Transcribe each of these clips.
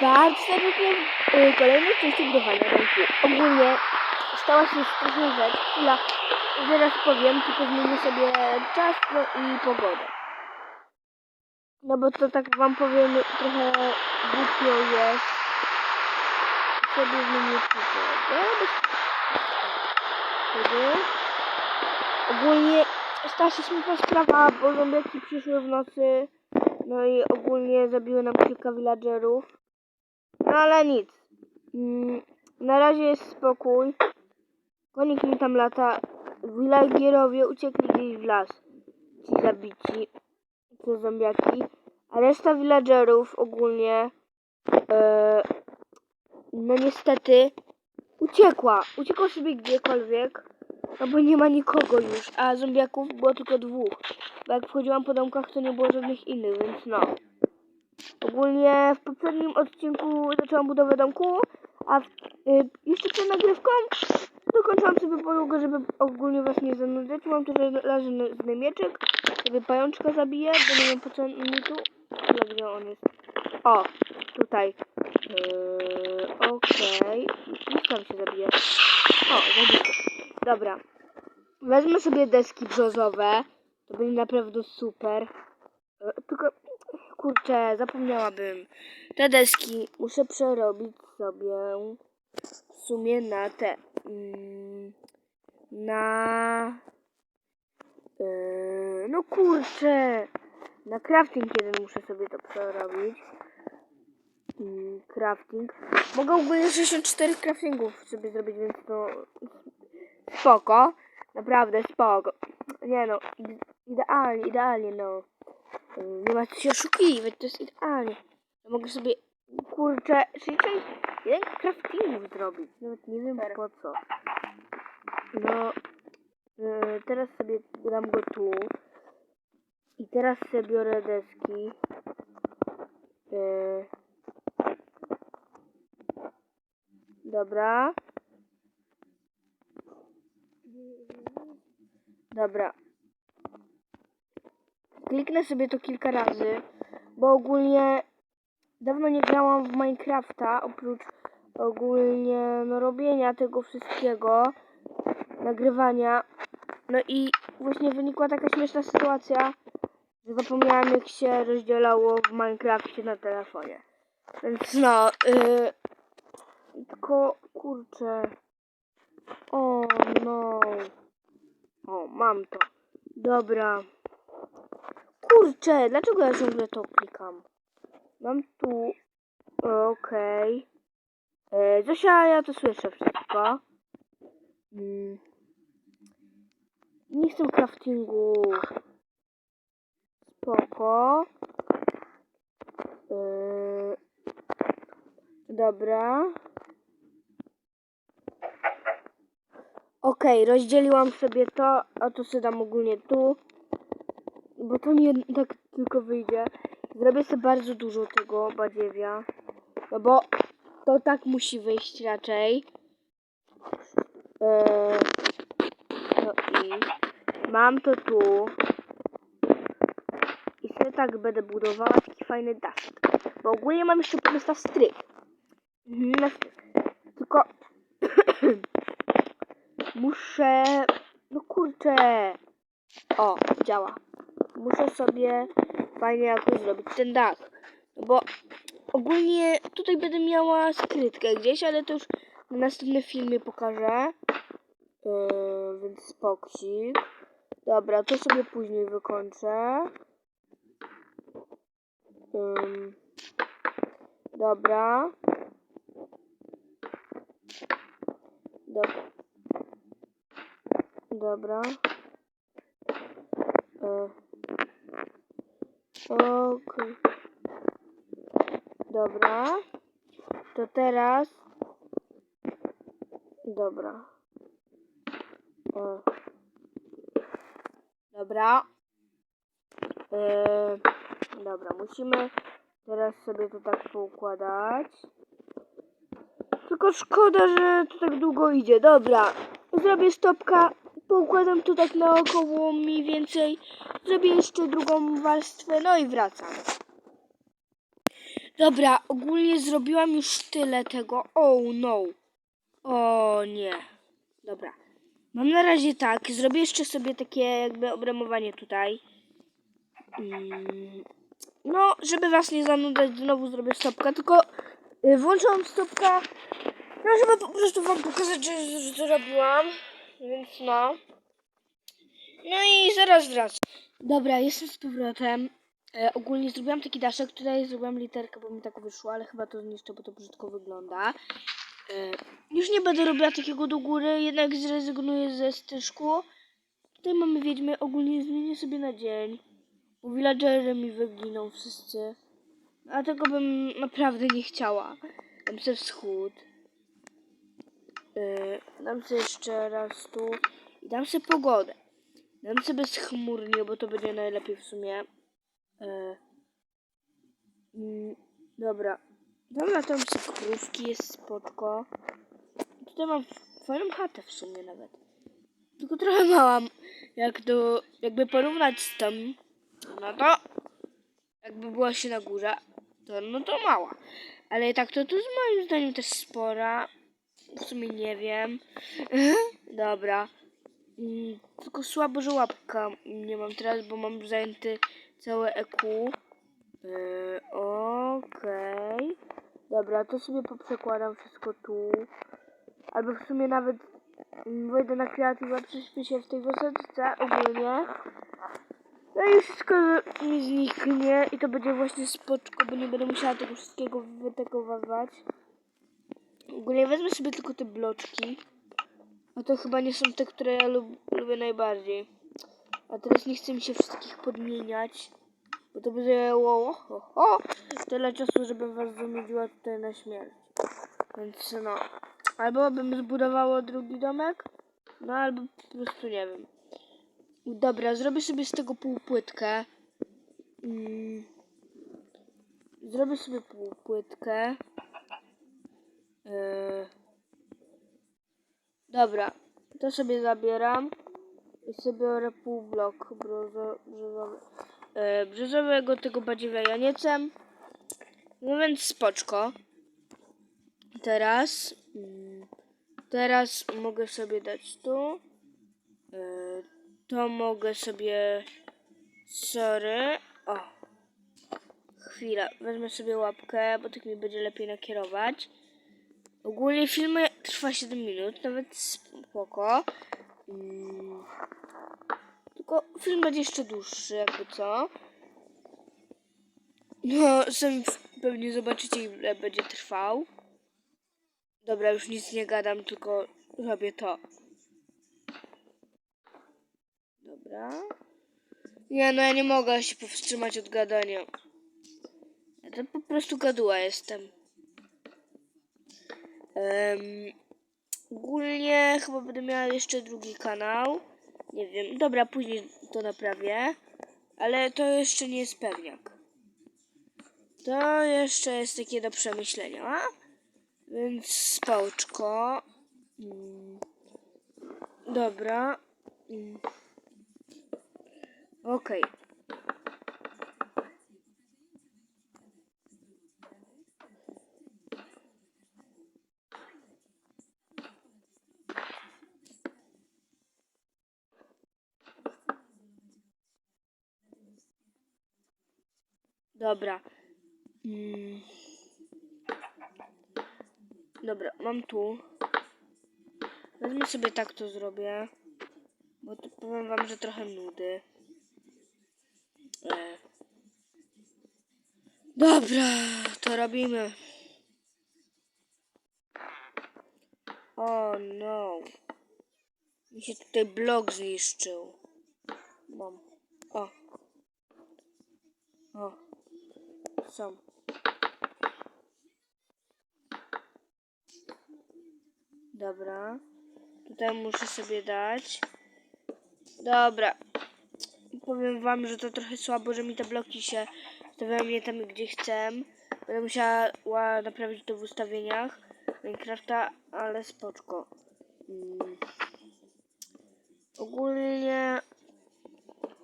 bardzo serdecznie w y, kolejnej części budowania domku. Ogólnie stała się straszna rzecz. Chwila, zaraz powiem, tylko zmienię sobie czas no i pogodę. No bo to tak wam powiem, trochę głupio jest. Sobie zmienię pogodę. Ogólnie stała się smutna sprawa, bo zombiaki przyszły w nocy. No i ogólnie zabiły nam kilka villagerów. No ale nic. Mm, na razie jest spokój. Konik mi tam lata. Villagerowie uciekli gdzieś w las. Ci zabici. Te zombiaki. A reszta villagerów ogólnie e, no niestety uciekła. Uciekła sobie gdziekolwiek. No bo nie ma nikogo już, a zombiaków było tylko dwóch. Bo jak wchodziłam po domkach, to nie było żadnych innych, więc no. Ogólnie w poprzednim odcinku zaczęłam budowę domku, a w, y, jeszcze przed nagrywką dokończyłam sobie podłogę, żeby ogólnie was nie zanudzać. Mam tu żelazny mieczek, sobie pajączka zabiję, bo nie wiem po co mi tu. Ale gdzie on jest? O, tutaj. Yy, Okej. Już tam się zabije. O, zabito. Dobra. Wezmę sobie deski brzozowe. To będzie naprawdę super. E, Tylko, kurczę, zapomniałabym. Te deski muszę przerobić sobie w sumie na te. mm, Na. e, No kurczę. Na crafting jeden muszę sobie to przerobić. Mm, Crafting. Mogę ogólnie 64 craftingów sobie zrobić, więc to spoko. Naprawdę spoko. Nie no, ide- idealnie, idealnie no. Nie ma co się oszukiwać, to jest idealnie. Ja mogę sobie, kurczę, 61 craftingów zrobić. Nawet nie wiem po co. No, yy, teraz sobie dam go tu. I teraz sobie biorę deski. Yy. Dobra. Dobra. Kliknę sobie to kilka razy, bo ogólnie dawno nie grałam w Minecrafta, oprócz ogólnie no, robienia tego wszystkiego, nagrywania. No i właśnie wynikła taka śmieszna sytuacja, że zapomniałam jak się rozdzielało w Minecrafcie na telefonie. Więc no, yy, tylko kurczę. O no. O, mam to. Dobra. Kurczę, dlaczego ja ciągle to klikam? Mam tu. Okej. Okay. Zosia, ja to słyszę wszystko. Mm. Nie chcę craftingu. Spoko. Yy. Dobra. Okej, rozdzieliłam sobie to, a to sobie dam ogólnie tu. Bo to mi tak tylko wyjdzie. Zrobię sobie bardzo dużo tego badziewia. No bo to tak musi wyjść raczej. Eee, no i mam to tu. I sobie tak będę budowała taki fajny daszek. Bo ogólnie mam jeszcze pomysł na stryk. Mhm. Tylko muszę... No kurczę. O, działa. Muszę sobie fajnie jakoś zrobić ten dach. Bo ogólnie tutaj będę miała skrytkę gdzieś, ale to już na następnym filmie pokażę. Yy, więc spoksik. Dobra, to sobie później wykończę. Ym, dobra. Dobra. Dobra. E. Okej. Dobra. To teraz. Dobra. E. Dobra. E. Dobra, musimy teraz sobie to tak poukładać. Tylko szkoda, że to tak długo idzie. Dobra, zrobię stopka, poukładam to tak naokoło mniej więcej. Zrobię jeszcze drugą warstwę, no i wracam. Dobra, ogólnie zrobiłam już tyle tego. Oh no. O nie. Dobra. Mam na razie tak. Zrobię jeszcze sobie takie jakby obramowanie tutaj. Mm, No, żeby was nie zanudzać, znowu zrobię stopkę, tylko y, włączyłam stopkę, no żeby po prostu wam pokazać, że, że to robiłam, więc no. No i zaraz wracam. Dobra, jestem z powrotem. E, ogólnie zrobiłam taki daszek, tutaj zrobiłam literkę, bo mi tak wyszło, ale chyba to zniszczę, bo to brzydko wygląda. E, już nie będę robiła takiego do góry, jednak zrezygnuję ze styżku. Tutaj mamy wiedźmy, ogólnie zmienię sobie na dzień. Bo villagerzy mi wyginą wszyscy. A tego bym naprawdę nie chciała. Dam sobie wschód. Yy, dam sobie jeszcze raz tu. I dam sobie pogodę. Dam sobie schmurnie, bo to będzie najlepiej w sumie. Yy, dobra. Na tam sobie krówki, jest spoczko. Tutaj mam fajną chatę w sumie nawet. Tylko trochę mała. Jak do, jakby porównać z tym, no to jakby była się na górze, to no to mała. Ale tak to, to jest moim zdaniem też spora. W sumie nie wiem. Dobra. Mm, Tylko słabo, że łapka nie mam teraz, bo mam zajęty całe EQ. Yy, Okej. Dobra, to sobie poprzekładam wszystko tu. Albo w sumie nawet mm, wejdę na kreatywa, prześpię się w tej wysadzce ogólnie. No i wszystko mi zniknie i to będzie właśnie spoczko, bo nie będę musiała tego wszystkiego wytegować. Ogólnie wezmę sobie tylko te bloczki. A to chyba nie są te, które ja lub, lubię najbardziej. A teraz nie chcę mi się wszystkich podmieniać. Bo to by zajęło ho, ho, tyle czasu, żebym was zamówiła tutaj na śmierć. Więc no. Albo bym zbudowało drugi domek, no albo po prostu nie wiem. Dobra, zrobię sobie z tego półpłytkę. Mm. Zrobię sobie półpłytkę. Yy. Dobra, to sobie zabieram. I sobie biorę półblok brzozo- brzozowy. Yy, brzozowego tego badziewa janiecem. No więc spoczko. Teraz. mm, Teraz mogę sobie dać tu. Yy, to mogę sobie. Sorry. O. Chwila, wezmę sobie łapkę, bo tak mi będzie lepiej nakierować. Ogólnie film trwa 7 minut, nawet spoko. Mm. Tylko film będzie jeszcze dłuższy, jakby co. No, sami pewnie zobaczycie, ile będzie trwał. Dobra, już nic nie gadam, tylko robię to. Dobra. Nie, no ja nie mogę się powstrzymać od gadania. Ja to po prostu gaduła jestem. Em, ogólnie chyba będę miała jeszcze drugi kanał. Nie wiem, dobra, później to naprawię. Ale to jeszcze nie jest pewniak. To jeszcze jest takie do przemyślenia. Więc spoczko. Mm. Dobra. Mm. Okej. Dobra. Mm. Dobra, mam tu. Wezmę sobie tak to zrobię. Bo powiem wam, że trochę nudy. E. Dobra, to robimy. O no. Mi się tutaj blok zniszczył. Mam. O. O. Są. Dobra. Tutaj muszę sobie dać. Dobra. Powiem wam, że to trochę słabo, że mi te bloki się stawiają nie tam, gdzie chcę. Będę musiała naprawić to w ustawieniach Minecrafta, ale spoczko. Mm. Ogólnie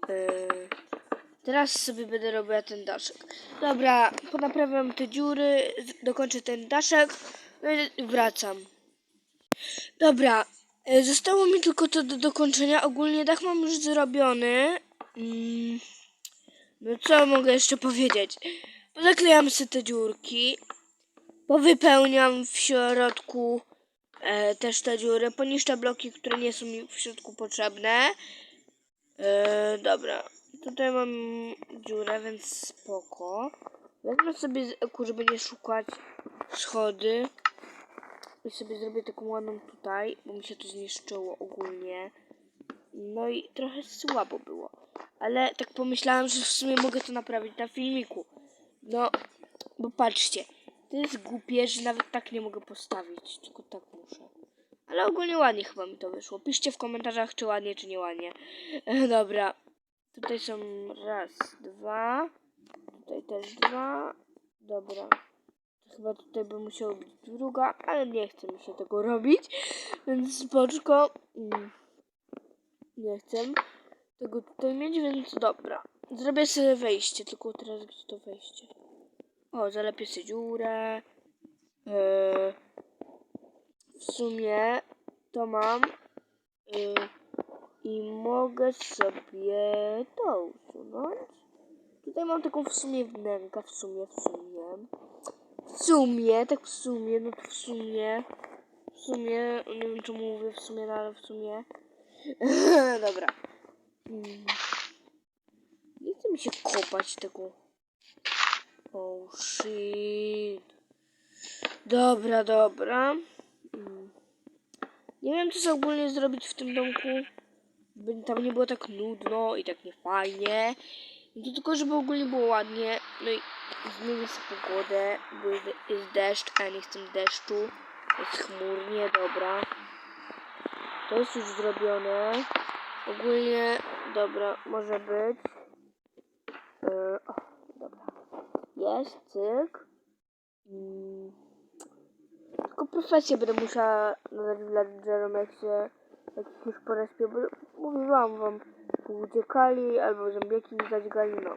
yy, Teraz sobie będę robiła ten daszek. Dobra, ponaprawiam te dziury, dokończę ten daszek no i wracam. Dobra, e, zostało mi tylko to do dokończenia. Ogólnie dach mam już zrobiony. Mm, no co mogę jeszcze powiedzieć? Zaklejam sobie te dziurki. Powypełniam w środku e, też te dziury. Poniszczę bloki, które nie są mi w środku potrzebne. E, dobra. Tutaj mam dziurę, więc spoko. Wezmę sobie żeby nie szukać schody. I sobie zrobię taką ładną tutaj, bo mi się to zniszczyło ogólnie. No i trochę słabo było. Ale tak pomyślałam, że w sumie mogę to naprawić na filmiku. No, bo patrzcie, to jest głupie, że nawet tak nie mogę postawić, tylko tak muszę. Ale ogólnie ładnie chyba mi to wyszło. Piszcie w komentarzach, czy ładnie, czy nie ładnie. Dobra. Tutaj są raz, dwa. Tutaj też dwa. Dobra. Chyba tutaj by musiała być druga, ale nie chce mi się tego robić. Więc spoczko. Mm. Nie chcę tego tutaj mieć, więc dobra. Zrobię sobie wejście, tylko teraz gdzie to wejście? O, zalepię sobie dziurę. Yy, w sumie to mam. Yy, I mogę sobie to usunąć. Tutaj mam taką w sumie wnękę, w sumie, w sumie. W sumie, tak w sumie, no to w sumie. W sumie, nie wiem czemu mówię w sumie, no ale w sumie. Dobra. Mm. Nie chce mi się kopać tego. Oh shit. Dobra, dobra. Mm. Nie wiem, co ogólnie zrobić w tym domku. By tam nie było tak nudno i tak niefajnie. No tylko, żeby ogólnie było ładnie. No i zmienię sobie pogodę, bo jest, deszcz, a ja nie chcę deszczu. Jest chmurnie, dobra. To jest już zrobione. Ogólnie, dobra, może być. Yy, o, dobra. Jest, cyk. Mm. Tylko profesję będę musiała nadać villagerom, jak się jak ich już porespię, bo mówiłam wam, uciekali albo zombieki mi zadźgali, no.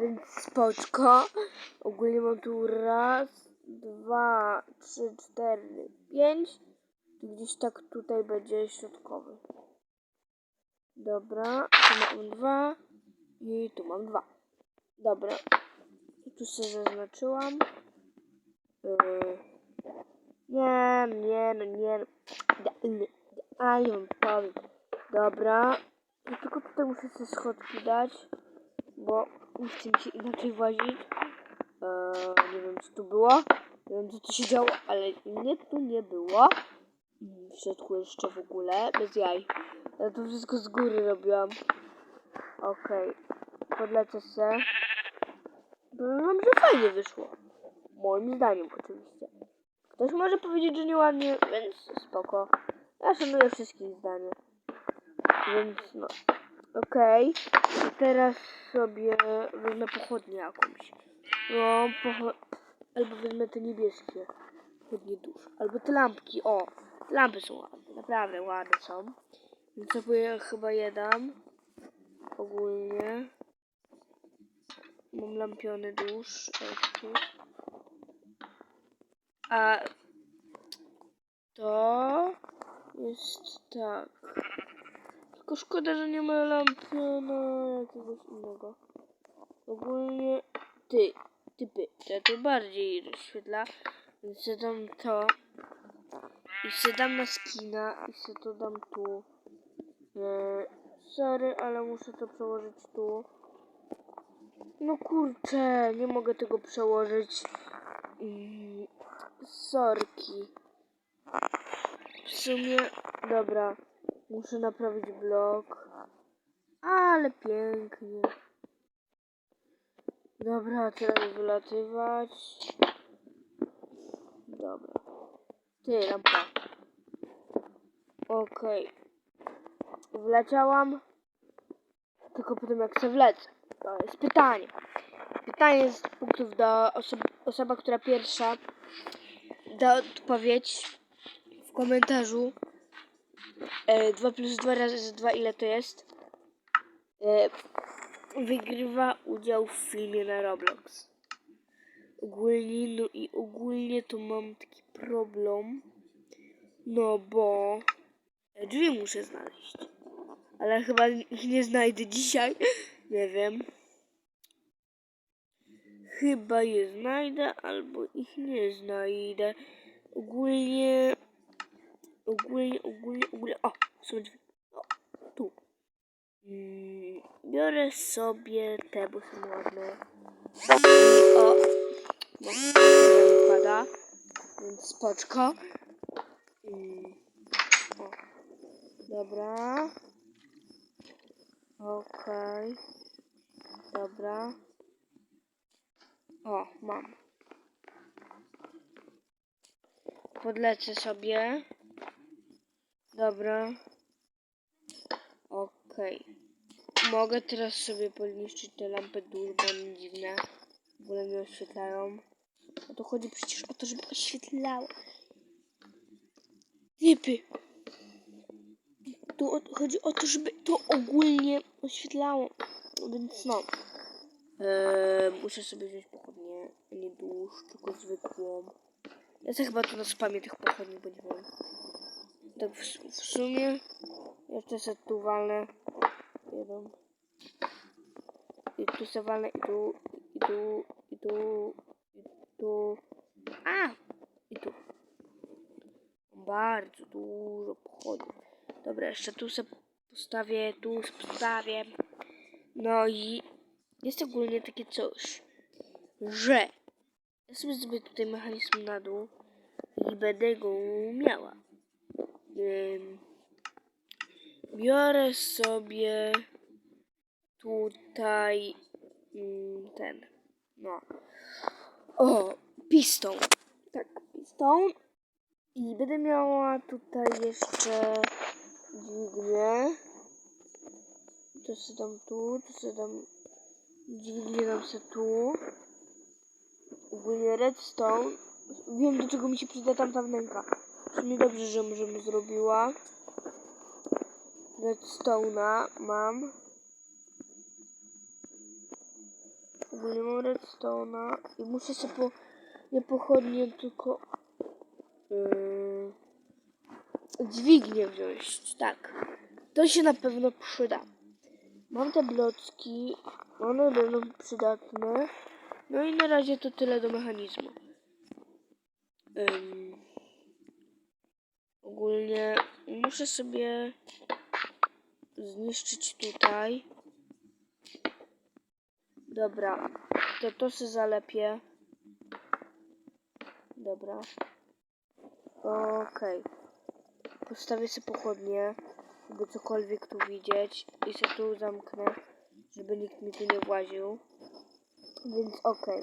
Więc spoczko. Ogólnie mam tu raz, dwa, trzy, cztery, pięć. Gdzieś tak tutaj będzie środkowy. Dobra, tu mam dwa i tu mam dwa. Dobra, tu sobie zaznaczyłam. Yy. Nie, nie, no nie. no. Nie, Mam powiem. Dobra. I tylko tutaj muszę sobie schodki dać, bo chcę mi się inaczej włazić. Eee, nie wiem co tu było. Nie wiem co tu się działo, ale mnie tu nie było. W środku jeszcze w ogóle, bez jaj. Ja to wszystko z góry robiłam. Okej. Podlecę se. Powiem że fajnie wyszło. Moim zdaniem oczywiście. Ktoś może powiedzieć, że nieładnie, więc spoko. Ja szanuję wszystkich zdanie. Więc no. Okej. Teraz sobie wezmę pochodnię jakąś. No. Albo wezmę te niebieskie. Pochodnie dusz. Albo te lampki. O, lampy są ładne. Naprawdę ładne są. Więc sobie chyba je dam. Ogólnie. Mam lampiony dusz. A to jest tak. Tylko szkoda, że nie ma lampiona jakiegoś innego. Ogólnie ty, typy, to tu bardziej rozświetla. Więc ja dam to. I se dam na skina. I se to dam tu. E, sorry, ale muszę to przełożyć tu. No kurczę, nie mogę tego przełożyć. Sorki. W sumie, dobra, muszę naprawić blok. Ale pięknie. Dobra, teraz wylatywać. Dobra. Ty, rampa. Okej. Wleciałam. Tylko potem jak się wlecę. To jest pytanie. Pytanie z punktów do osoby, osoba, która pierwsza da odpowiedź komentarzu. E, 2 plus 2 razy 2 ile to jest? E, wygrywa udział w filmie na Roblox. Ogólnie, no i ogólnie to mam taki problem. No bo drzwi muszę znaleźć. Ale chyba ich nie znajdę dzisiaj. Nie wiem. Chyba je znajdę, albo ich nie znajdę. Ogólnie, ogólnie, ogólnie, ogólnie. O, są drzwi. O, tu. Mm, biorę sobie te, bo są ładne. O, nie wypada. Więc spoczko. Mm, o, dobra. Okej. Dobra. O, mam. Podlecę sobie. Dobra. Okej. Mogę teraz sobie podniszczyć te lampy dusz, bo one dziwne. W ogóle mnie oświetlają. O to chodzi przecież o to, żeby oświetlało. Typy. Tu chodzi o to, żeby to ogólnie oświetlało. Więc no. Eee, muszę sobie wziąć pochodnie, a nie dusz, tylko zwykłą. Ja chyba tu na spamie tych pochodni, bo nie wiem. Tak w, w sumie jeszcze sobie tu walnę jedną. I tu sobie walnę i tu, i tu, i tu, i tu. A! I tu. Bardzo dużo pochodni. Dobra, jeszcze tu sobie postawię, tu postawię. No i jest ogólnie takie coś, że ja sobie zrobię tutaj mechanizm na dół i będę go miała. Biorę sobie tutaj ym, ten, no, o, piston. Tak, piston. I będę miała tutaj jeszcze dźwignię. To sobie dam tu, to sobie dam dźwignię dam sobie tu. Ogólnie redstone. Wiem do czego mi się przyda tamta wnęka. W sumie dobrze, że możemy zrobiła. Redstone'a mam. Ogólnie mam redstone'a i muszę sobie po, nie pochodnie, tylko yy, dźwignię wziąć. Tak. To się na pewno przyda. Mam te blocki, one będą przydatne. No i na razie to tyle do mechanizmu. Ym, ogólnie muszę sobie zniszczyć tutaj. Dobra, to to się zalepię. Dobra. Okej. Postawię sobie pochodnie, żeby cokolwiek tu widzieć i się tu zamknę, żeby nikt mi tu nie właził. Więc okej.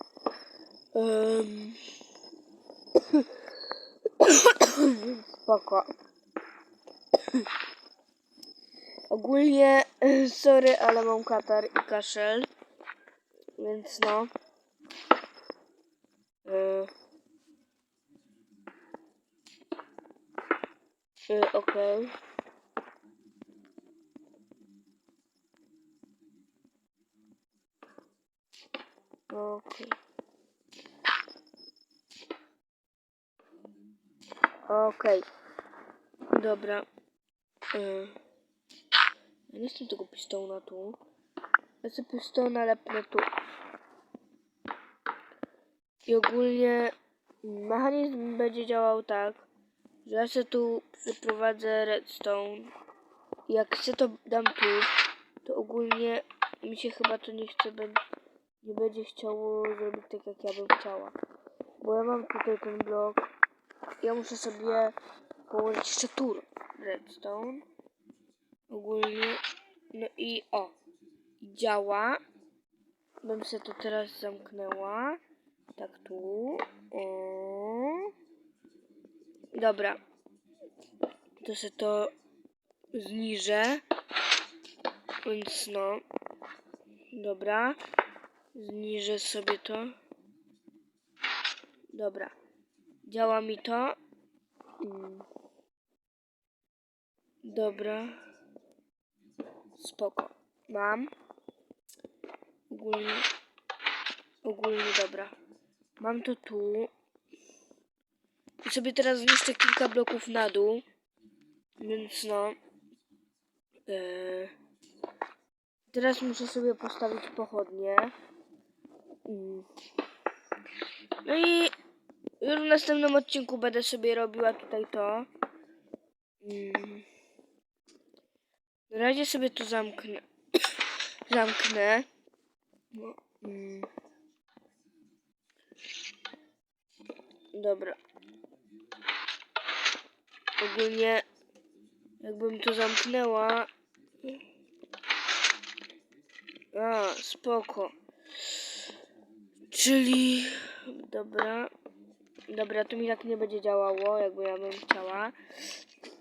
Em. Więc spoko. Ogólnie, sorry, ale mam katar i kaszel. Więc no. E, e, Okej. Okej. Okej. Dobra. Yy. Nie chcę tego pistona tu. Ja sobie pistona lepnę tu. I ogólnie mechanizm będzie działał tak, że ja sobie tu przyprowadzę redstone. Jak chcę to dam tu, to ogólnie mi się chyba to nie chce, nie będzie chciało zrobić tak jak ja bym chciała. Bo ja mam tutaj ten blok. Ja muszę sobie położyć jeszcze tur redstone. Ogólnie. No i o. Działa. Bym sobie to teraz zamknęła. Tak tu. O. Dobra. To sobie to zniżę. Więc no. Dobra. Zniżę sobie to. Dobra. Działa mi to. Mm. Dobra. Spoko. Mam. ogólnie, ogólnie dobra. Mam to tu. I sobie teraz zniszczę kilka bloków na dół. Więc no. Eee, teraz muszę sobie postawić pochodnie. Mm. No i już w następnym odcinku będę sobie robiła tutaj to. Mm. Na razie sobie to zamknę. zamknę. Mm. Dobra. Ogólnie jakbym to zamknęła. A, spoko. Czyli dobra. Dobra, to mi tak nie będzie działało, jakby ja bym chciała.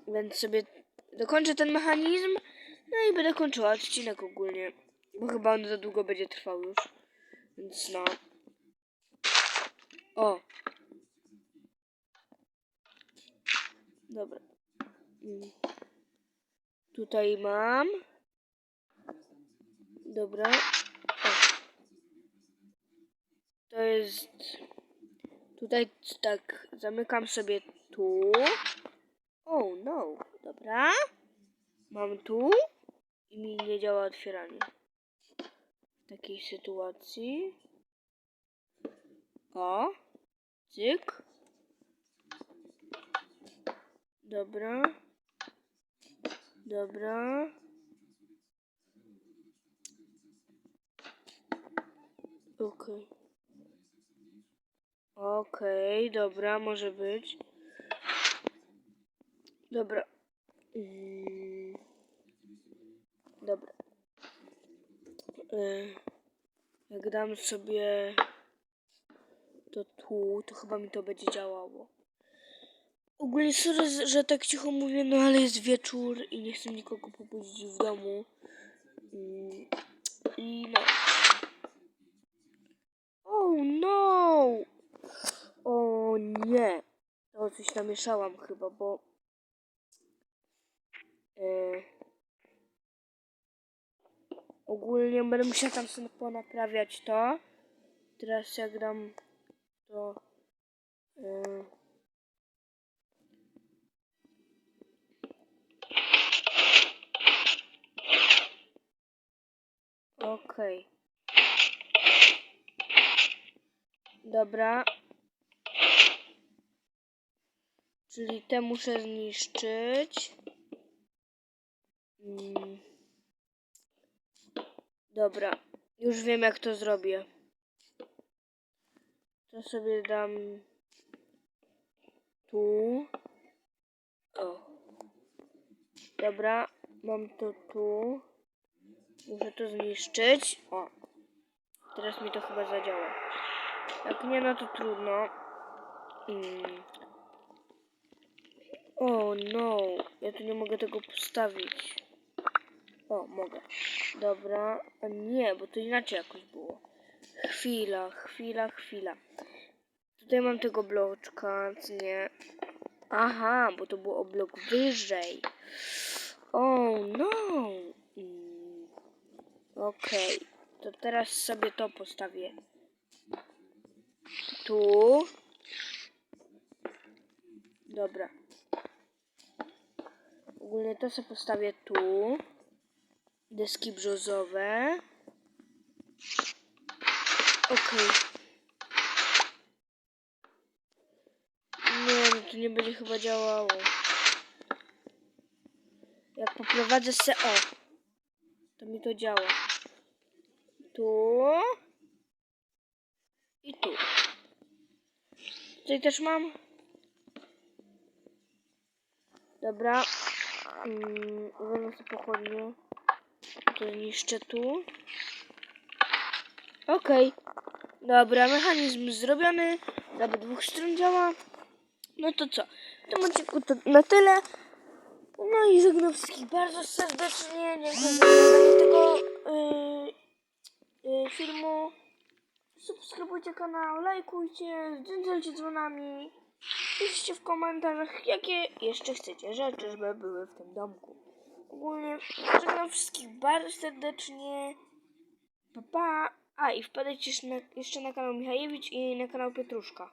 Więc sobie dokończę ten mechanizm. No i będę kończyła odcinek ogólnie. Bo chyba on za długo będzie trwał już. Więc no. O. Dobra. Mm. Tutaj mam. Dobra. O. To jest. Tutaj tak. Zamykam sobie tu. Oh no. Dobra. Mam tu. I mi nie działa otwieranie. W takiej sytuacji. O. Cyk. Dobra. Dobra. Okej. Okej, dobra, może być. Dobra. Mm. Dobra. Y, Jak dam sobie to tu, to chyba mi to będzie działało. Ogólnie sorry, że tak cicho mówię, no ale jest wieczór i nie chcę nikogo pobudzić w domu. Mm, I no. Oh no! O nie! To coś namieszałam chyba, bo... E, ogólnie będę musiała tam sobie ponaprawiać to. Teraz jak dam to... E, Okej. Dobra. Czyli te muszę zniszczyć. Mm. Dobra. Już wiem jak to zrobię. To sobie dam tu. O. Dobra. Mam to tu. Muszę to zniszczyć. O. Teraz mi to chyba zadziała. Jak nie, no to trudno. Mm. O no, ja tu nie mogę tego postawić. O, mogę. Dobra, nie, bo to inaczej jakoś było. Chwila, chwila, chwila. Tutaj mam tego bloczka, co nie. Aha, bo to było o blok wyżej. O no. Mm. Okej, to teraz sobie to postawię. Tu. Dobra. Ogólnie to sobie postawię tu. Deski brzozowe. Okej. Nie, no to nie będzie chyba działało. Jak poprowadzę se o, to mi to działa. Tu. I tu. Tutaj też mam. Dobra. Mm, sobie pochodnie. To niszczę tu. Okej. Dobra, mechanizm zrobiony. Z obydwu stron działa. No to co? W tym odcinku to na tyle. No i żegnam wszystkich bardzo serdecznie. Dziękuję za oglądanie tego yy, yy, filmu. Subskrybujcie kanał, lajkujcie, dzwoncie dzwonami. Piszcie w komentarzach, jakie jeszcze chcecie rzeczy, żeby były w tym domku. Ogólnie żegnam wszystkich bardzo serdecznie. Pa, pa. A i wpadajcie jeszcze na, jeszcze na kanał Michajewicz i na kanał Pietruszka.